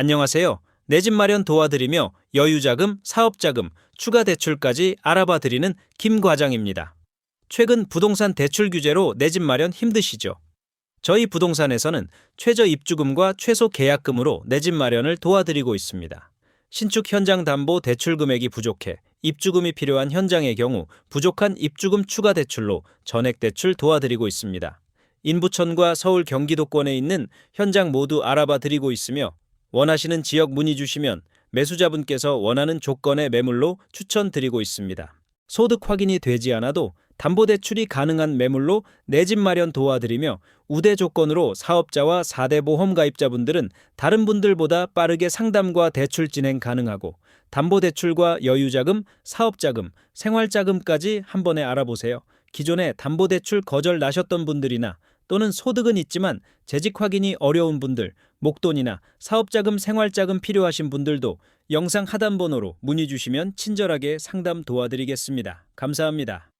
안녕하세요. 내 집 마련 도와드리며 여유자금, 사업자금, 추가 대출까지 알아봐 드리는 김 과장입니다. 최근 부동산 대출 규제로 내 집 마련 힘드시죠? 저희 부동산에서는 최저 입주금과 최소 계약금으로 내 집 마련을 도와드리고 있습니다. 신축 현장 담보 대출 금액이 부족해 입주금이 필요한 현장의 경우 부족한 입주금 추가 대출로 전액 대출 도와드리고 있습니다. 인부천과 서울 경기도권에 있는 현장 모두 알아봐 드리고 있으며 원하시는 지역 문의 주시면 매수자분께서 원하는 조건의 매물로 추천드리고 있습니다. 소득 확인이 되지 않아도 담보대출이 가능한 매물로 내 집 마련 도와드리며 우대 조건으로 사업자와 4대 보험 가입자분들은 다른 분들보다 빠르게 상담과 대출 진행 가능하고 담보대출과 여유자금, 사업자금, 생활자금까지 한 번에 알아보세요. 기존에 담보대출 거절 나셨던 분들이나 또는 소득은 있지만 재직 확인이 어려운 분들, 목돈이나 사업자금, 생활자금 필요하신 분들도 영상 하단 번호로 문의 주시면 친절하게 상담 도와드리겠습니다. 감사합니다.